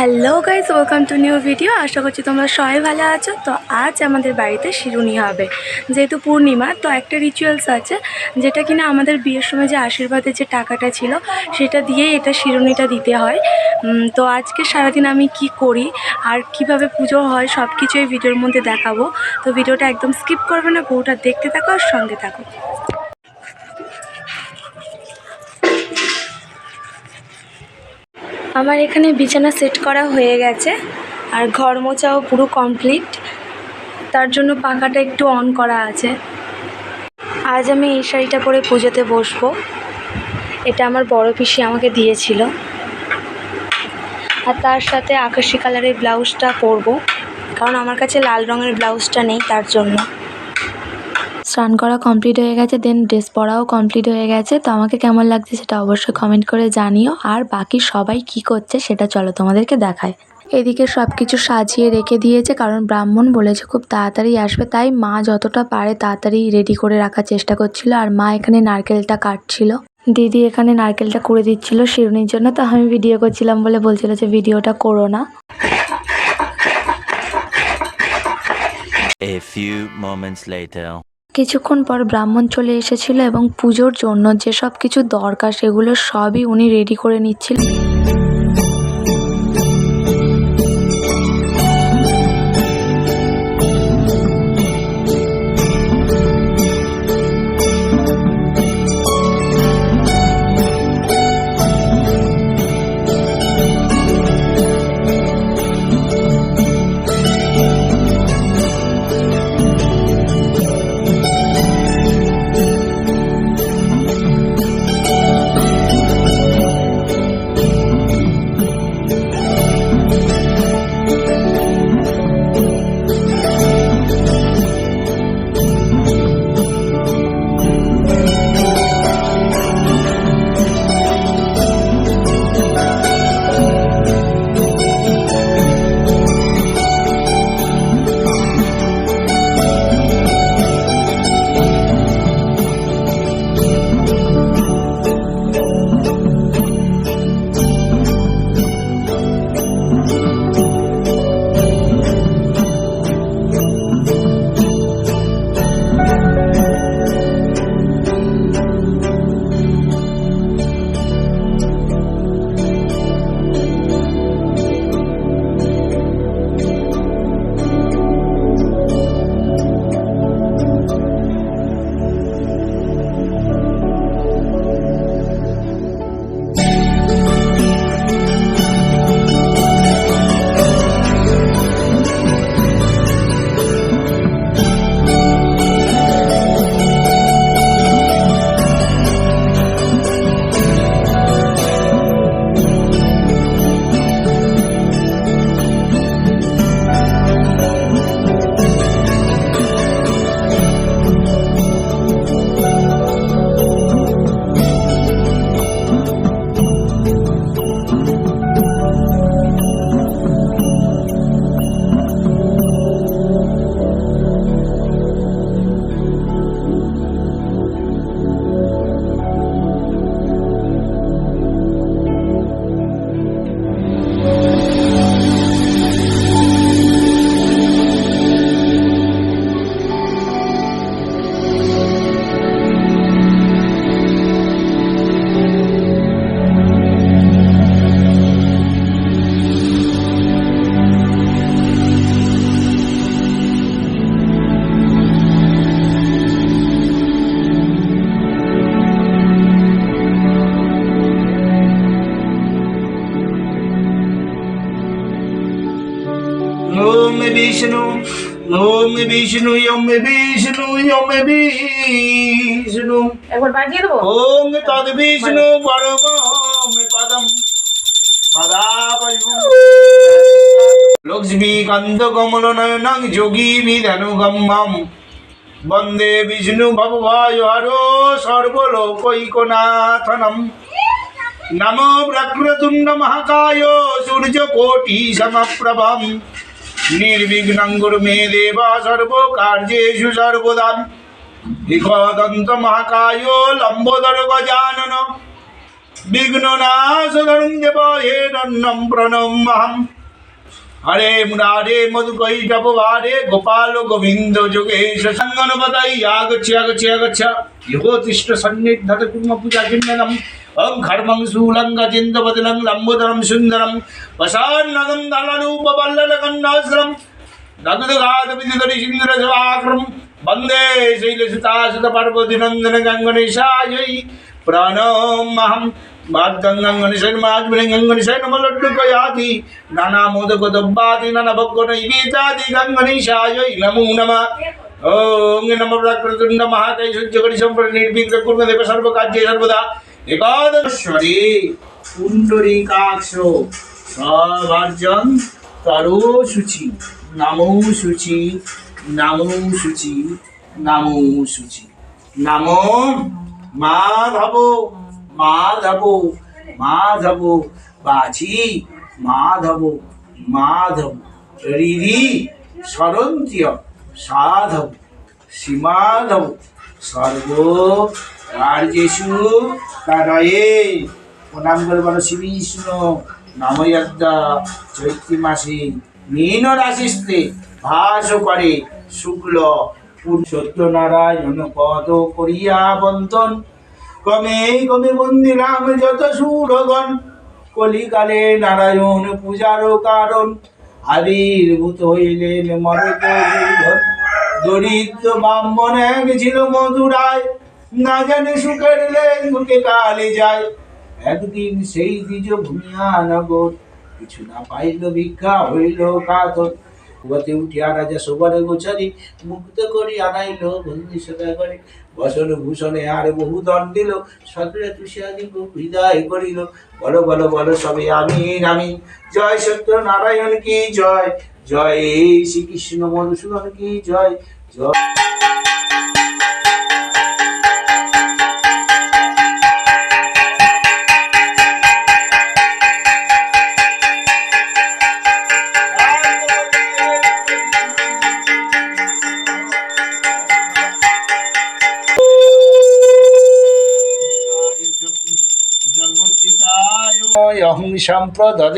Hello guys welcome to new video আশা করছি তোমরা সবাই ভালো আছো। তো আজ আমাদের বাড়িতে শিরুনি হবে। যেহেতু পূর্ণিমা, তো একটা রিচুয়ালস আছে, যেটা কিনা আমাদের বিয়ের সময় যে আশীর্বাদের যে টাকাটা ছিল, সেটা দিয়েই এটা শিরুনিটা দিতে হয়। তো আজকে সারাদিন আমি কি করি, আর কীভাবে পুজো হয় সব কিছু এই ভিডিওর মধ্যে দেখাবো। তো ভিডিওটা একদম স্কিপ করবে না পুরোটা দেখতে থাকো আর সঙ্গে থাকো। আমার এখানে বিছানা সেট করা হয়ে গেছে, আর ঘর মোচাও পুরো কমপ্লিট। তার জন্য পাখাটা একটু অন করা আছে। আজ আমি এই শাড়িটা পরে পুজোতে বসবো। এটা আমার বড় পিসি আমাকে দিয়েছিল। আর তার সাথে আকাশি কালারের ব্লাউজটা পরবো, কারণ আমার কাছে লাল রঙের ব্লাউজটা নেই তার জন্য। স্নান করা কমপ্লিট হয়ে গেছে দেন ড্রেস পরাও কমপ্লিট হয়ে গেছে। তো আমাকে কেমন লাগছে সেটা অবশ্যই কমেন্ট করে জানিও। আর বাকি সবাই কি করছে সেটা চলো তোমাদেরকে দেখায়। এদিকে সব কিছু সাজিয়ে রেখে দিয়েছে, কারণ ব্রাহ্মণ বলেছে খুব তাড়াতাড়ি আসবে। তাই মা যতটা পারে তাড়াতাড়ি রেডি করে রাখার চেষ্টা করছিল, আর মা এখানে নারকেলটা কাটছিল। দিদি এখানে নারকেলটা করে দিচ্ছিল শিরুনির জন্য, তো আমি ভিডিও করছিলাম বলে বলছিল যে ভিডিওটা করো না। A few moments later. কিছুক্ষণ পর ব্রাহ্মণ চলে এসেছিল এবং পুজোর জন্য যেসব কিছু দরকার সেগুলো সবই উনি রেডি করে নিচ্ছিল विष्णु ओम विष्णु यम विष्णु यम विष्णु একবার বাজিয়ে দেবো ओम तद विष्णु परमं पदम पदापरिभं लक्ष्मीकान्त कमलनयनं যোগী বিধানুগম্যম বন্দে বিষ্ণু ভবভায় হরো সর্বলোকৈকনাথনম নমো প্রকৃতুণ্ড মহাকায় সূর্যকোটি সমপ্রভম নির্বিঘ্নং গুরু মে দেবা সর্বকার্যেষু সর্বদা বিকদন্ত মহাকায় লম্বোদর গজানন বিঘ্ননাশ ধরুম দেব হে রন্নম প্রণমাহম হরে মুরারে মধুকৈটব ভারে গোপাল গোবিন্দ যোগেশ সঙ্গনপতাই আগচ্ছ আগচ্ছ আগচ্ছ যোগতিষ্ঠ সন্নিধাত কুর্ম পূজা চিহ্ননম ఓం ఖడ్మం శూలంగ చింతపతిలం లంబుదరం సుందరం వశాన్నదం ధనరూపబల్లల కన్నాశ్రం నదుగాదమిదిదరిశింద్రశివాక్రం వందే శైలసితాసుత పర్వతినందన గంగణేశాయై ప్రణోమహం గంగనిషన్మాత్మలింగనిషన్మలడ్డుకయాతి నానా మోదక దొబ్బాతి నన భగ్గన ఇవేతాది గంగనిషాయై నమో నమ ఓం నమ ప్రాకృతుండ మహాకై సుజ్జగణి సంప్రణ నిర్భింక కుర్మ దేవ సర్వకార్యే సర్వదా একাদশ্বরে। পুণ্ডরীকাক্ষ। সবার্জন তরো সূচি নমো সূচি নমো সূচি নমো সূচি নমো মাধব। মাধব। মাধব। বাছি মাধব। মাধব। হৃদি সরন্তীয় সাধব। সীমাধব। সর্ব কার্যেষু তারয়ে প্রণাম করে বলো শ্রী বিষ্ণু। নময়দ্দা চৈত্রী মাসে। মীন রাশিস্তে ভাস করে শুক্ল। সত্যনারায়ণ পদ করিয়া বন্তন কমে কমে মন্দিরাম যত সুরগণ। কলিকালে নারায়ণ পূজার কারণ। আবির্ভূত হইলেন মরত দরিদ্র ব্রাহ্মণ এক ছিল মধুরায় না জানে সুখের লেন মুখে কালে যায়। একদিন সেই দ্বিজ ভূমিয়া নগর কিছু না পাইল ভিক্ষা হইল কাতর। কুয়াতে উঠিয়া রাজা সোবারে গোছারি মুক্ত করি, আনাইল বন্দি সদা করে। বসন ভূষণে আর বহু দন দিল, সদরে তুষারি হৃদয় করিল। বলো বলো বলো, সবে আমি আমি জয় সত্য নারায়ণ কি জয়? জয় শ্রীকৃষ্ণ মধুসূদন কি জয়? জয় me chamam Prodó.